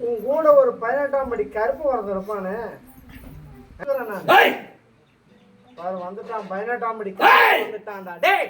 உன் கூட ஒரு பதினெட்டாம் படி கருப்பு வரது இருப்பானே பாரு வந்துட்டான் பதினெட்டாம் படி வந்துட்டான்டா. டேய்!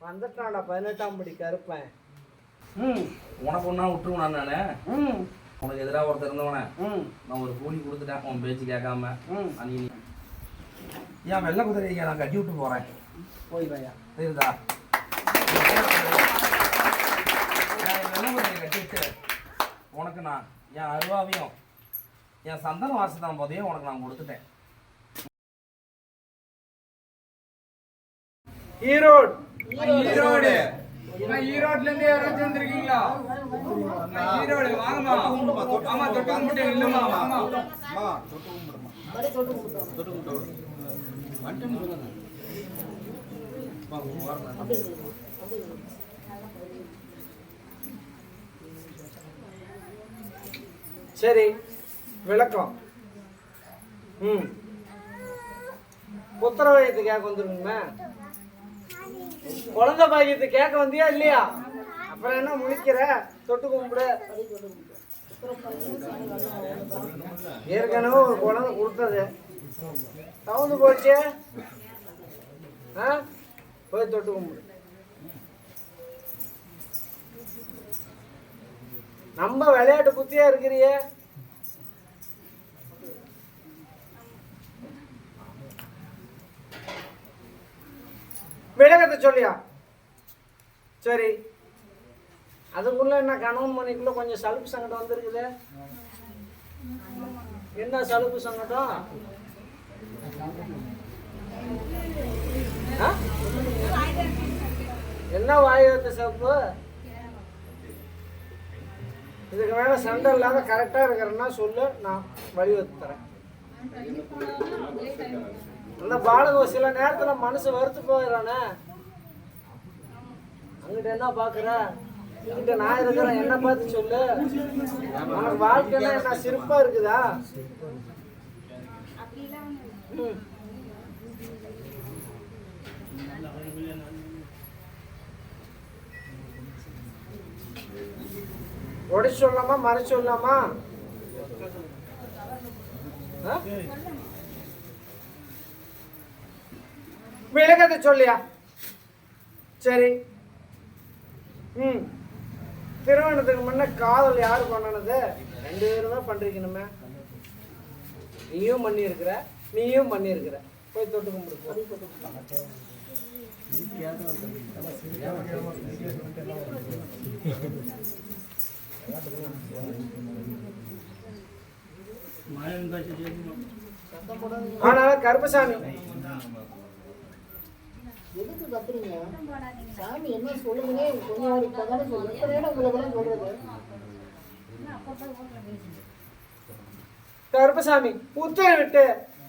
வந்துட்டான்டா பதினெட்டாம் படி கருப்பேன். ம். உனக்கு ஒன்றா விட்டுருவேன் நானே ம். உனக்கு எதிராக ஒருத்தர் இருந்தவனே. ம். நான் ஒரு கூலி கொடுத்துட்டேன் உன் பேச்சு கேட்காம. ம். நீ ஏன் வெள்ளை குதிரையை நான் கட்டி விட்டு போகிறேன் போய் வையா தெரியுதா நான் என் வெள்ளை குதிரையை கட்டி விட்டு உனக்கு நான் என் அருவாவையும் என் சந்தன வாசத்தான் போதையும் உனக்கு நான் கொடுத்துட்டேன். ஈரோடு. ஈரோடு. நான் ஈரோட்ல இருந்து யாராச்சும் வந்திருக்கீங்களா? நான் ஈரோடு வாங்கம்மா. ஆமா தொட்டு கும்பிட்டு இல்லம்மா. ஆமா சரி விளக்கம். ம். புத்திர வயத்து கேட்க வந்துருக்குமே. குழந்தை பாக்கியத்தை கேட்க வந்தியா இல்லையா? அப்புறம் என்ன முழிக்கிற? தொட்டு கும்பிடு. ஏற்கனவே ஒரு குழந்தை கொடுத்தது. தவந்து போச்சு. ஆ? போய் தொட்டு கும்பிடு. நம்ம விளையாட்டு குத்தியா இருக்கிறியே. விளக்கத்தை சொல்லியா? சரி. அதுக்குள்ள என்ன கணவன் மணிக்குள்ள கொஞ்சம் சலுப்பு சங்கடம் வந்திருக்குது? என்ன சலுப்பு சங்கடம்? என்ன வாயுத்த வைத்த இதுக்கு மேல சண்டை இல்லாத கரெக்டா இருக்கிறேன்னா சொல்லு நான் வழிவகுத்து தரேன் அந்த பாலக சில நேரத்துல மனசு வறுத்து போயிடறானே. அங்கிட்ட என்ன பாக்குற? இங்கிட்ட நான் இருக்கிறேன் என்ன பார்த்து சொல்லு. உனக்கு வாழ்க்கைன்னா என்ன சிறப்பா இருக்குதா? ம். உடைச்சு சொல்லலாமா மறை சொல்லலாமா விளக்கத்தை சொல்லியா? சரி. ம். திருமணத்துக்கு முன்ன காதல் யார் பண்ணனது? ரெண்டு பேருமே பண்ணிருக்கணுமே நீயும் பண்ணியிருக்கிற நீயும் பண்ணியிருக்கிற. போய் தொட்டு கும்பிடு போ. ஆனா கருப்பசாமி. எதுக்கு கத்துறீங்க? சாமி என்ன சொல்லுங்கன்னே கொஞ்சம் ஒரு கதை சொல்லு. எத்தனை நேரம் உங்களுக்கு சொல்றது? கருப்பசாமி உத்தரவிட்டு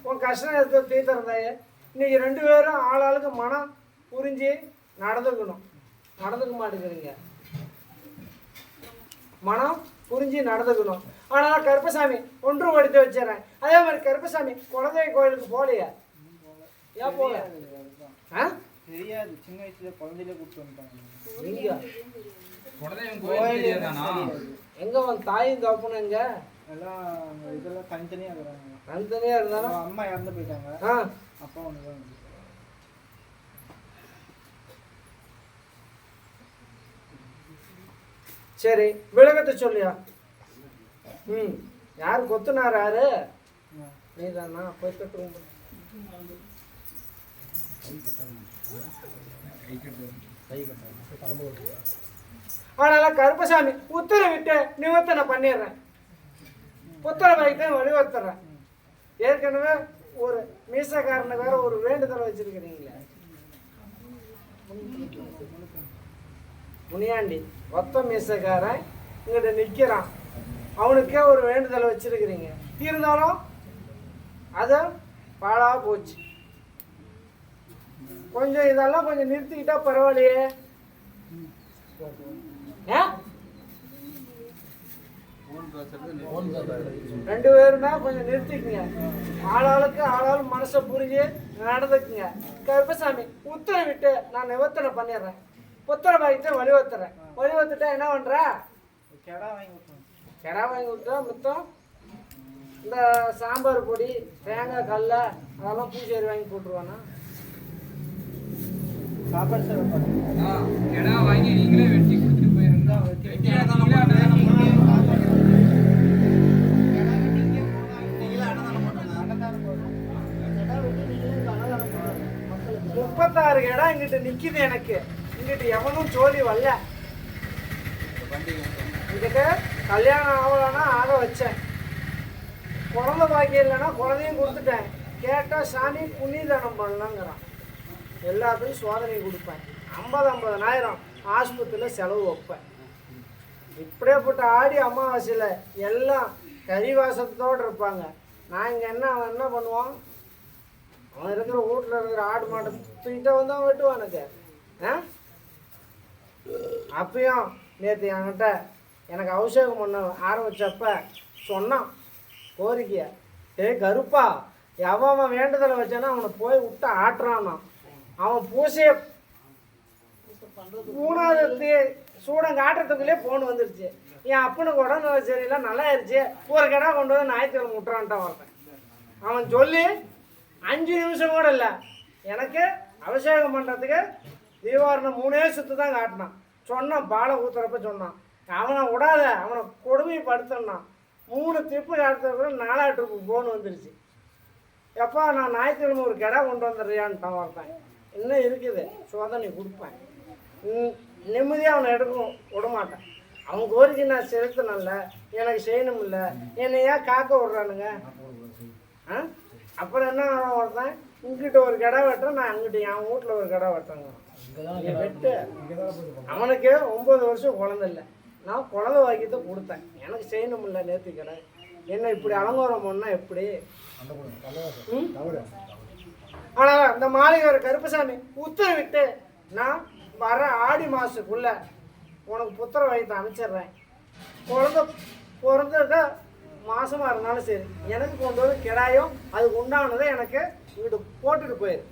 உன் கஷ்டம் எடுத்து தீர்த்திருந்தாயே இன்னைக்கு ரெண்டு பேரும் ஆளாளுக்கு மனம் புரிஞ்சு நடந்துக்கணும். நடந்துக்க மாட்டேங்கிறீங்க. மனம் புரிஞ்சு நடந்துக்கணும். ஆனால் கருப்பசாமி ஒன்று படித்து வச்சிடறேன். அதே மாதிரி கருப்பசாமி குலதெய்வ கோயிலுக்கு போகலையா? ஏன் போகல? ஆ? தெரியாது. சின்ன வயசுல குழந்தையில கூப்பிட்டு வந்துட்டாங்க. எங்க உன் தாயும் தப்புன்னு எங்க? எல்லாம் இதெல்லாம் தனித்தனியா இருக்கிறாங்க. தனித்தனியா இருந்தாலும்? அம்மா இறந்து போயிட்டாங்க. ஆ. அப்பா ஒன்று சரி விளக்கத்தை சொல்லியா? ம் யார் கொத்துனார் யாரு நீ தானா போய் தொட்டு அதனால கருப்பசாமி உத்தரவிட்டு நிவர்த்தனை பண்ணிடுறேன். புத்தர வைத்து ஏற்கனவே ஒரு மீசக்காரனை வேற ஒரு வேண்டுதல் வச்சிருக்கிறீங்களே. முனியாண்டி ஒத்த மீசக்காரன் இங்கிட்ட நிற்கிறான் அவனுக்கே ஒரு வேண்டுதல் வச்சுருக்கிறீங்க. இருந்தாலும் அது பாழாக போச்சு. கொஞ்சம் இதெல்லாம் கொஞ்சம் நிறுத்திக்கிட்டா பரவாயில்லையே. ரெண்டு பேருமே கொஞ்சம் நிறுத்திக்கங்க. ஆளாளுக்கு ஆளாளு மனசை புரிஞ்சு நடந்துக்குங்க. கருப்பசாமி உத்தரவிட்டு நான் நிவர்த்தனை பண்ணிடுறேன். புத்தர பாக்கிட்ட வழிவத்துறேன் வழிவத்துட்டா என்ன பண்ற? கெடா வாங்கி கொடுத்தாங்க கிடா வாங்கி விட்டா மித்தம். இந்த சாம்பார் பொடி தேங்காய் கடல அதெல்லாம் பூச்சேரி வாங்கி போட்டுருவானா? சாப்பாடு ஆ, கிடா வாங்கி நீங்களே வெட்டி கொடுத்துட்டு மக்களுக்கு. முப்பத்தாறு இடம் இங்கிட்டு நிக்குது எனக்கு. இங்கிட்டு எவனும் ஜோலி வரல. இதுக்கு கல்யாணம் ஆகலைன்னா ஆக வச்சேன். குழந்த பாக்கியம் இல்லைன்னா குழந்தையும் கொடுத்துட்டேன். கேட்டால் சாமி புண்ணியதானம் பண்ணலாங்கிறான். எல்லாத்துக்கும் சோதனை கொடுப்பேன். ஐம்பது ஐம்பதனாயிரம் ஆஸ்பத்திரியில் செலவு வைப்பேன். இப்படியே போட்டு ஆடி அமாவாசையில் எல்லாம் கறிவாசத்தோடு இருப்பாங்க. நான் இங்கே என்ன அவன் என்ன பண்ணுவான்? அவன் இருக்கிற வீட்டில் இருக்கிற ஆடு மாட்டை தூக்கிட்டே வந்து அவன் வெட்டுவானுக்கு ஆ? அப்பயும் நேற்று என்கிட்ட எனக்கு அபிஷேகம் பண்ண ஆரம்பித்தப்ப சொன்னான் கோரிக்கையை. ஏ கருப்பா எவன் அவன் வேண்டுதலை வச்சானா அவனை போய் விட்டு ஆட்டுறான் அவன் பூசைய மூணாவது சூடம் காட்டுறதுக்குள்ளே ஃபோன் வந்துருச்சு. என் அப்பனுக்கு உடம்பு சரியில்லை நல்லா ஆயிடுச்சு ஒரு கடை கொண்டு வந்து ஞாயிற்றுக்கிழமை விட்டுறான்ட்டான் ஒருத்தன். அவன் சொல்லி அஞ்சு நிமிஷம் கூட இல்லை. எனக்கு அபிஷேகம் பண்ணுறதுக்கு தீபாவளி மூணே சுற்று தான் காட்டினான். சொன்னான் பாலை ஊத்துறப்ப சொன்னான். அவனை விடாத அவனை கொடுமைப்படுத்தினான் மூணு திருப்பு காட்டுறதுக்குள்ள நாலா ட்ரிப்பு ஃபோன் வந்துருச்சு. எப்போ நான் ஞாயிற்றுக்கிழமை ஒரு கிடா கொண்டு வந்துடுறியான்ட்டான் ஒருத்தன் இன்னும் இருக்குது? சோதனை கொடுப்பேன். நிம்மதியாக அவனை எடுக்கணும் விட மாட்டேன் அவன் கோரிக்கை நான் செலுத்தணும்ல எனக்கு செய்யணும் இல்லை. என்னை ஏன் காக்க விட்றானுங்க? ஆ? அப்புறம் என்ன ஆகும் ஒருத்தன் இங்கிட்ட ஒரு கடை வெட்டுறேன் நான் அங்கிட்ட என் வீட்டில் ஒரு கடை வெட்டுறேங்க. அவனுக்கு ஒம்பது வருஷம் குழந்தை இல்லை. நான் குழந்தை வாக்கியத்தை கொடுத்தேன். எனக்கு செய்யணும் இல்லை நேற்று என்ன இப்படி அலங்காரம் பண்ணால் எப்படி? ஆனால் அந்த மாளிகை கருப்பசாமி உத்தரவிட்டு நான் வர ஆடி மாதத்துக்குள்ள உனக்கு புத்திர வயத்தை அனுப்பிச்சிடுறேன். குழந்த பிறந்தத மாசமாக இருந்தாலும் சரி எனக்கு கொண்டு வந்து கிடாயும் அதுக்கு உண்டானதை எனக்கு வீடு போட்டுட்டு போயிரு.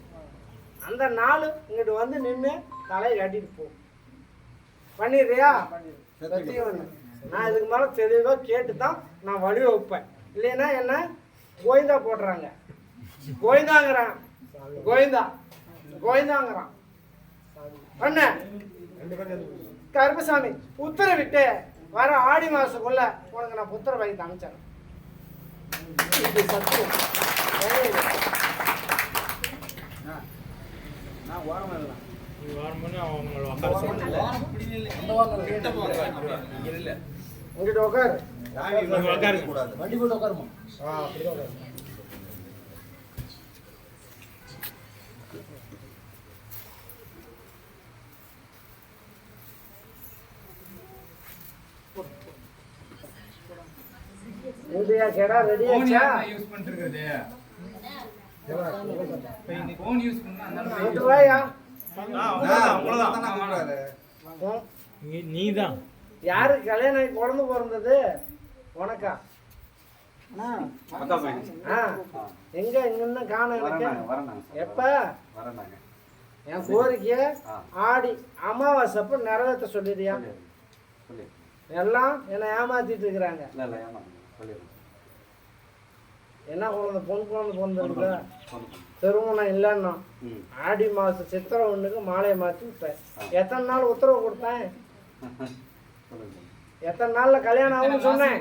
அந்த நாள் இங்கிட்டு வந்து நின்று தலையை கட்டிட்டு போ. பண்ணிடுறியா? சத்தியம் நான் இதுக்கு மேலே தெளிவாக கேட்டு தான் நான் வழி வைப்பேன். இல்லைன்னா என்ன? கோயந்தா போடுறாங்க. கோயந்தாங்கிறான் கோயந்தா கோயந்தாங்கிறான் அண்ண கருப்பசாமி உத்தரவிட்டு வர ஆடி மாசத்துக்குள்ள உனக்கு நான் புத்திர வாங்கி அனுப்பிச்சேன் இது சத்தியம் ஏய், இங்கிட்டு உட்காரு வண்டிக்குள்ள உட்காருமா இந்தியா கெடா ரெடி phone ஆச்சா யாரும்மா use பண்ணிட்டு இருக்கிறது? இப்ப இந்த phone use பண்ணா அந்த அளவுக்கு நூற்று ரூபாயா நீதான். யாரு கல்யாணம் ஆகி குழந்தை பிறந்தது? உனக்கா? எங்க இங்க காணும் எனக்கு? எப்ப? என் கோரிக்கைய. ஆடி அமாவாசை அப்ப நிறைவேற்ற சொல்லிடுறியா சொல்லி எல்லாம் என்னை ஏமாத்திட்டு இருக்கிறாங்க இல்லை இல்லை ஏமா சொல்லிடுறேன் என்ன குழந்தை பொன் குழந்தை பிறந்திருக்க திருமணம் இல்லைன்னா ஆடி மாசம் சித்திரை ஒண்ணுக்கு மாலையை மாற்றி விட்டேன். எத்தனை நாள் உத்தரவு கொடுத்தேன்? எத்தனை நாள்ல கல்யாணம் ஆகும்னு சொன்னேன்.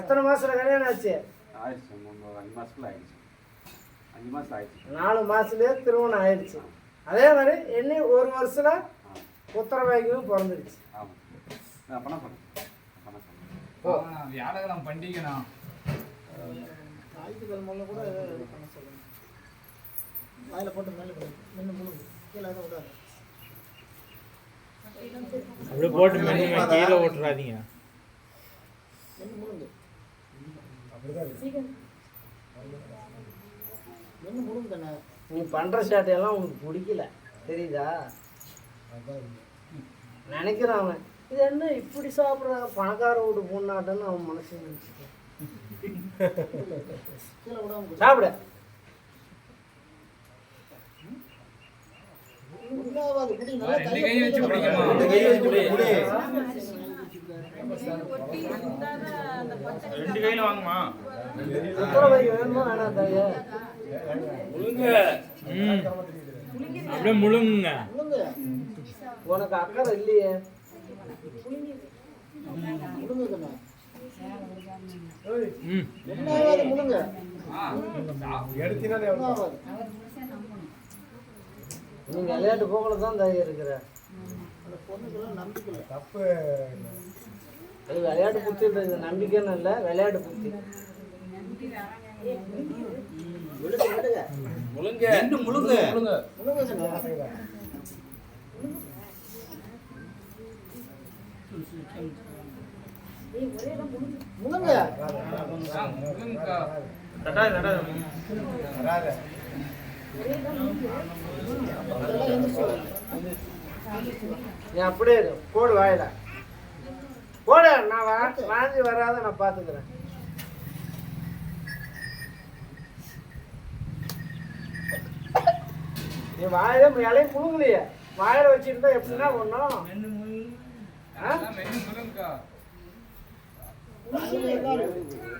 எத்தனை மாசத்துல கல்யாணம் ஆச்சு? மாதம் நாலு மாசத்துலயே திருமணம் ஆயிடுச்சு. அதே மாதிரி இன்னி ஒரு வருஷத்துல ஆ. உத்தரவாகியும் பிறந்துருச்சு. வியாழக்கிழமை பண்டிகைண்ணா. ஞாயிற்றுக்கிழமை கூட பண்ண சொல்லுங்க. வாயில போட்டு மேலே. மென்னு முழுங்கு கீழே எதுவும் விடாது. போட்டு மென்னு கீழே ஓட்டுறாதீங்க. மென்னு முழுங்கு மென்னு முழுங்கு தானே. நீ பண்ற சேட்டையெல்லாம் உனக்கு பிடிக்கல. தெரியுதா? நினைக்கிறான் அவன். இது என்ன இப்படி சாப்பிட்றாங்க பணக்கார வீட்டு பொண்ணாட்டன்னு அவன் மனசு நினைச்சுட்டான். சாப்பிடு. ரெண்டு கையில வாங்குமா? உத்தரவாதி வேணுமா வேணாம் தாயே. ம் அப்படியே முழுங்குங்க. முழுங்கு உனக்கு அக்கறை இல்லையே. முழுங்க நீங்க விளையாட்டு போகல தான் தாயே இருக்கிற அது விளையாட்டு புத்தி இது நம்பிக்கைன்னு இல்லை விளையாட்டு புத்தி முழுங்க முழுங்க முழுங்க முழுங்க முழுங்கக்கா. தட்டாது தட்டாது அதெல்லாம் எந்திரிச்சு வா. நீ அப்படியே போடு வாயில. போடு நான் வா வராத நான் பார்த்துக்கிறேன் நீ வாயில இலையும் புழுங்கலையே. வாயில வச்சிருந்தா எப்படின்னா ஒன்றும்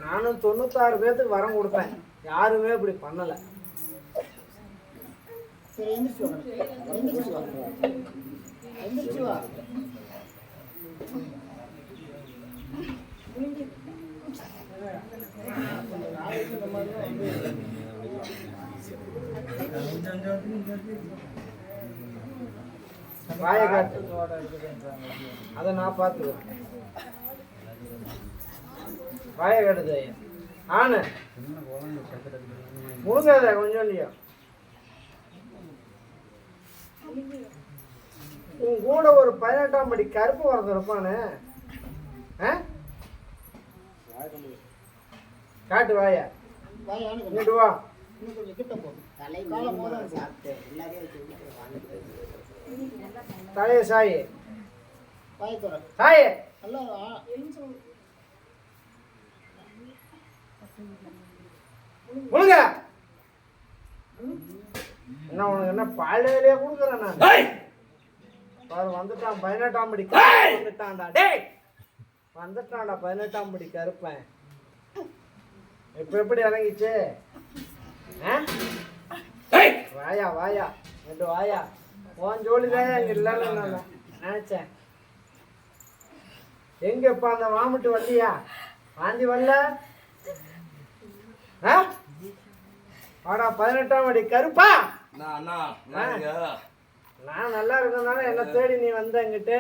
நானும் தொண்ணூத்தாறு பேர்த்துக்கு வரம் கொடுப்பேன் யாருமே இப்படி பண்ணலை. சரி எந்திரிச்சு வா எந்திரிச்சு வா எந்திரிச்சு வா காட்டு. அதை நான் பார்த்துக்கிறேன். வாயை காட்டுது ஐயா ஆனு முழுங்காத கொஞ்சம் இல்லையா? உன் கூட ஒரு பதினெட்டாம் படி கருப்பு வரது இருப்பானே ஆ? காட்டு வாயா. இங்கிட்டு வா. தலைய சாயி. வாய் தர சாயி. முழுங்க. என்ன உனக்கு என்ன பாலையிலேயே கொடுக்குறேன் நான்? பாரு வந்துட்டான் பதினெட்டாம் படி வந்துட்டான்டா. டேய்! வந்துட்டான்டா பதினெட்டாம் படி கருப்பேன் இப்ப எப்படி இறங்கிச்சு? வாயா வாயா ரெண்டு வாயா. உன் ஜோலி தான் அங்க இல்லைன்னு நான் நினைச்சேன். எங்க இப்ப அந்த வாமிட்டு வரலையா? வாந்தி வரல? ஆ? வாடா பதினெட்டாம் படி கருப்பா! நான் நல்லா இருக்கனால என்ன தேடி நீ வந்த என்கிட்ட.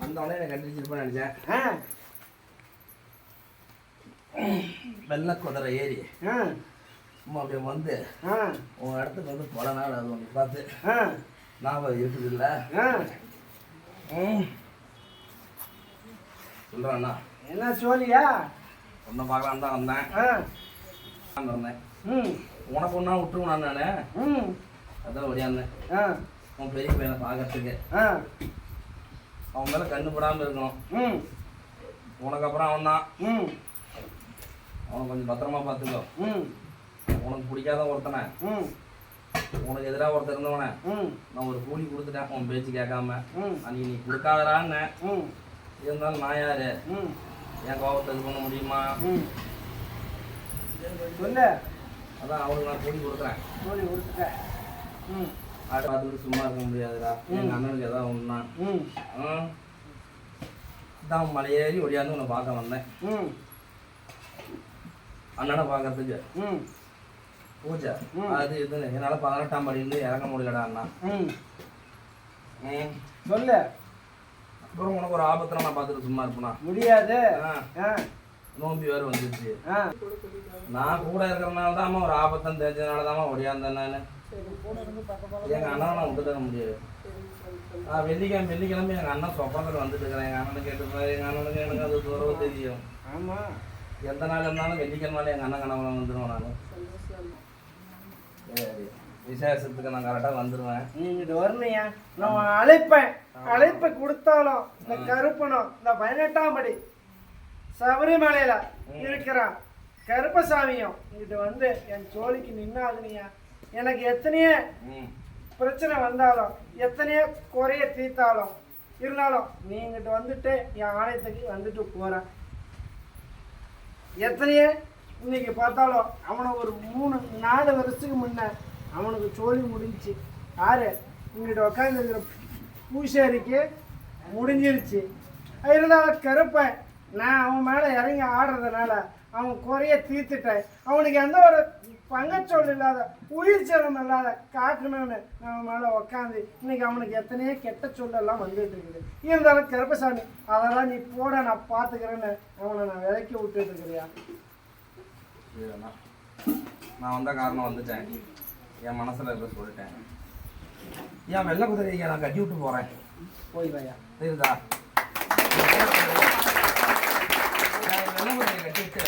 வந்தவொடனே எனக்கு கண்டிச்சிருப்பேன் நினைச்சேன். வெள்ளை குதிரை ஏறி சும்மா அப்படியே வந்து உன் இடத்துக்கு வந்து பல நாள் அது ஒன்று பார்த்து ஞாபகம் இருக்குது இல்லை அண்ணா. என்ன சோழியா? ஒன்றை பார்க்கலாம் தான் வந்தேன். வந்தேன் ம், உனக்கு ஒன்றா விட்டுருவேன் நான் ம், அதான் ஒடியாந்தேன் உன் பெரிய பையனை பார்க்கறதுக்கு. அவன் மேலே கண்ணு படாமல் இருக்கணும். ம், உனக்கு அப்புறம் அவன் தான். ம், அவனை கொஞ்சம் பத்திரமா பார்த்துக்கோ. ம், உனக்கு பிடிக்காத ஒருத்தனை. ம், உனக்கு எதிராக ஒருத்தர் இருந்தவனே. ம், நான் ஒரு கூலி கொடுத்துட்டேன். உன் பேச்சு கேட்காம. ம், அன்னைக்கு நீ கொடுக்காதடான்னு ம், இருந்தாலும் நான் யாரு? ம், என் கோபத்தை இது பண்ண முடியுமா. சொல்லு. அதான் அவனுக்கு நான் கூலி கொடுக்குறேன். சோழி கொடுத்துட்ட ம், ஆடு பார்த்துட்டு சும்மா இருக்க முடியாதுடா. எங்கள் அண்ணனுக்கு ஏதாவது ஒன்றுனா ம், தான் மலையேறி ஒடியாந்து உன்னை பார்க்க வந்தேன். ம், அண்ணனை பார்க்கறதுக்கு. ம், பூஜை. அது இதுன்னு என்னால் பதினெட்டாம் படியிருந்து இறங்க முடியலடா அண்ணா. ம். ம். சொல்லு. அப்புறம் உனக்கு ஒரு ஆபத்தில் நான் பார்த்துட்டு சும்மா இருப்பேனா? முடியாது. நோம்பி வேறு வந்துருச்சு. ஆ, நான் கூட இருக்கிறனால தான் ஒரு ஆபத்தம் தெரிஞ்சதுனால தான் ஒடியாந்தேன் நான். எங்கள் அண்ணனை நான் விட்டு தர முடியாது. நான் வெள்ளிக்கிழமை வெள்ளிக்கிழமை எங்கள் அண்ணன் சொப்பனத்தில் வந்துட்டு இருக்கிறேன். எங்கள் அண்ணனை கேட்டு எங்கள் அண்ணனுக்கு எனக்கு அது தூரம் தெரியும். ஆமா. எந்த நாள் இருந்தாலும் வெள்ளிக்கிழமை எங்கள் அண்ணன் கனவுல வந்துடுவேன் நான். சரி. விசேஷத்துக்கு நான் கரெக்டாக வந்துடுவேன் நீ இங்கிட்டு வரணையா? நான் அழைப்பேன் அழைப்பை கொடுத்தாலும் இந்த கருப்பனும் இந்த பதினெட்டாம் படி சபரிமலையில இருக்கிறான். கருப்பசாமியும் இங்கிட்டு வந்து என் ஜோலிக்கு நின்னாகுனியா? எனக்கு எத்தனையோ பிரச்சனை வந்தாலும் எத்தனையோ குறைய தீர்த்தாலும் இருந்தாலும் நீ இங்கிட்ட வந்துட்டு என் ஆலயத்துக்கு வந்துட்டு போற. எத்தனையோ இன்னைக்கு பார்த்தாலும் அவனை ஒரு மூணு நாலு வருஷத்துக்கு முன்ன அவனுக்கு சோழி முடிஞ்சிச்சு. யாரு? உங்கள்கிட்ட உட்காந்துருக்கிற பூசாரிக்கு முடிஞ்சிருச்சு. இருந்தாலும் கருப்பேன் நான் அவன் மேலே இறங்கி ஆடுறதுனால அவன் குறைய தீர்த்துட்டேன். அவனுக்கு எந்த ஒரு பங்கச்சொல் இல்லாத உயிர் சேதம் இல்லாத காக்கணும்னு அவன் மேலே உக்காந்து இன்னைக்கு அவனுக்கு எத்தனையோ கெட்ட சொல்லெல்லாம் வந்துட்டு இருக்குது. இருந்தாலும் கருப்பசாமி அதெல்லாம் நீ போட நான் பார்த்துக்கிறேன்னு அவனை நான் விளக்கி விட்டுட்டு இருக்கிறியா நான் வந்த காரணம் வந்துட்டேன். என் மனசுல இருக்க சொல்லிட்டேன். ஏன் வெள்ளை குதிரையை நான் கட்டி விட்டு போறேன்? போய் வாயா தெரியுதா? நான் வெள்ளை குதிரையை கட்டி விட்டு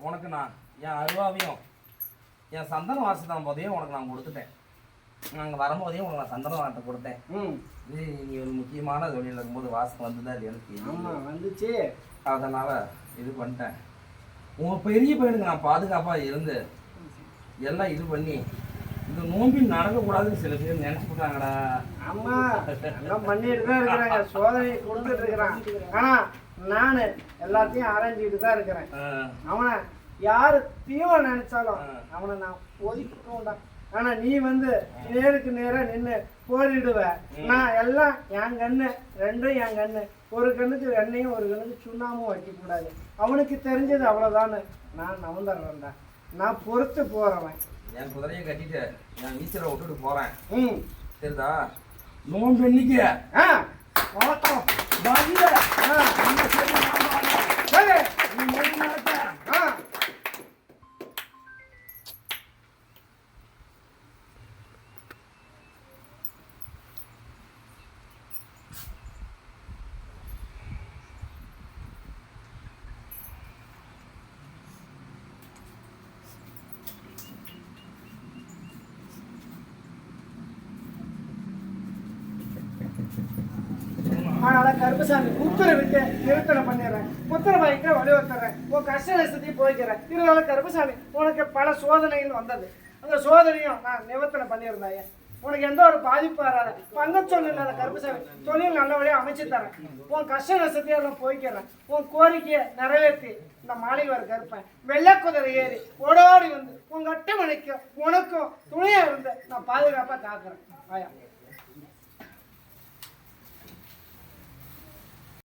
உனக்கு நான் என் அருவாவையும் என் சந்தன வாசத்தான் போதையும் உனக்கு நான் கொடுத்துட்டேன். நாங்கள் வரும்போதே உனக்கு நான் சந்தன வாசத்தை கொடுத்தேன். ம். இது நீ ஒரு முக்கியமான தொழில் இருக்கும்போது வாசம் வந்துதான் இல்லையான்னு ஆமா தெரியும் வந்துச்சு. அதனால இது பண்ணிட்டேன். உன் பெரிய பையனுக்கு நான் பாதுகாப்பாக இருந்து எல்லாம் இது பண்ணி இந்த நோம்பில் நடக்கக்கூடாதுன்னு சில பேர் நினச்சி போட்டாங்கடா ஆமா எல்லாம் பண்ணிட்டு தான் இருக்கிறாங்க. சோதனை கொடுத்துட்டு இருக்கிறான். ஆனா நானு எல்லாத்தையும் அரைஞ்சிட்டு தான் இருக்கிறேன். அவனை யாரு தீவ நினைச்சாலும் அவனை நான் ஒதுக்கிட்டோம்டா. ஆனா நீ வந்து நேருக்கு நேரா நின்று போரிடுவ நான் எல்லாம் என் கண்ணு ரெண்டும் என் கண்ணு. ஒரு கண்ணுக்கு எண்ணெயும் ஒரு கண்ணுக்கு சுண்ணாமும் வைக்க கூடாது அவனுக்கு தெரிஞ்சது அவ்வளவுதான்னு நான் நவந்துடுறேன்டா நான் பொறுத்து போறவன். என் குதிரையை கட்டிட்டு என் நீச்சலை விட்டுட்டு போறேன். ம். சரிதா நோன்பு எண்ணிக்க ஆ வணக்கம். அதனால கருப்பசாமி புத்தரை நிறுத்தனை பண்ணிடுறேன். உத்தரவாய்க்கு வலியுறுத்துறேன். உன் கஷ்ட நஷ்டத்தையும் போய்க்கிறேன் இருந்தாலும் கருப்பசாமி உனக்கு பல சோதனைகள் வந்தது. அந்த சோதனையும் நான் நிவர்த்தனை பண்ணியிருந்தாயே உனக்கு எந்த ஒரு பாதிப்பு வராது. பங்கச்சொல் இல்லாத கருப்பசாமி தொழில் நல்லபடியாக அமைச்சு தரேன். உன் கஷ்ட நஷ்டத்தையும் எல்லாம் போய்க்கிறேன் உன் கோரிக்கையை நிறைவேற்றி இந்த மாளிகை வர கருப்பேன். வெள்ளை குதிரை ஏறி ஓடோடி வந்து உங்கள் அட்டை மணிக்கும் உனக்கும் துணையாக இருந்து நான் பாதுகாப்பாக காக்குறேன். ஆயா